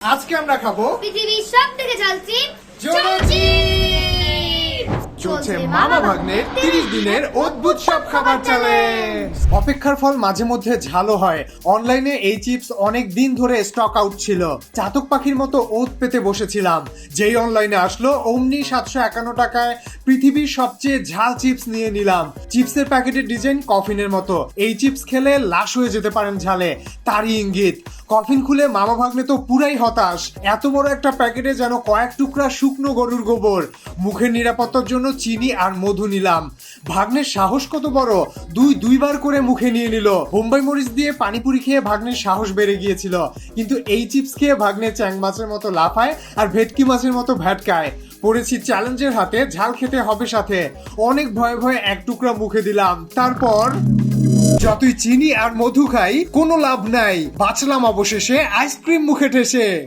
আজকে আমরা খাব পৃথিবীর সব থেকে চলছি! চলছে মামা ভাগ্নের তিরিশ দিনের অদ্ভুত সব খাবার চ্যালেঞ্জ অপেক্ষার ফল মাঝে মধ্যে ঝালো হয়। অনলাইনে এই চিপস অনেক দিন ধরে স্টক আউট ছিল। চাতক পাখির মতো ওত পেতে বসেছিলাম। যেই অনলাইনে আসলো, অমনি সাতশো একান্ন টাকায় পৃথিবীর সবচেয়ে ঝাল চিপস নিয়ে নিলাম। চিপসের প্যাকেটের ডিজাইন কফিনের মতো। এই চিপস খেলে লাশ হয়ে যেতে পারেন ঝালে। তারই ইঙ্গিত। কফিন খুলে মামা ভাগলে তো পুরাই হতাশ। এত বড় একটা প্যাকেটে যেন কয়েক টুকরা শুকনো গরুর গোবর। মুখের নিরাপত্তার জন্য চিনি আর মধু নিলাম। ভাগ্নের সাহস কত বড়? দুই দুইবার করে মুখে নিয়ে নিল। বোম্বাই মরিচ দিয়ে পানিপুরি খেয়ে ভাগ্নের সাহস বেড়ে গিয়েছিল। কিন্তু এই চিপস খেয়ে ভাগ্নে চ্যাং মাছের মতো লাফায় আর ভেটকি মাছের মতো ভ্যাটকায়। পড়েছি চ্যালেঞ্জের হাতে, ঝাল খেতে হবে সাথে। অনেক ভয়ে ভয়ে এক টুকরা মুখে দিলাম। তারপর, যতই চিনি আর মধু খাই, কোনো লাভ নাই। বাঁচলাম অবশেষে, আইসক্রিম মুখে ঠেসে।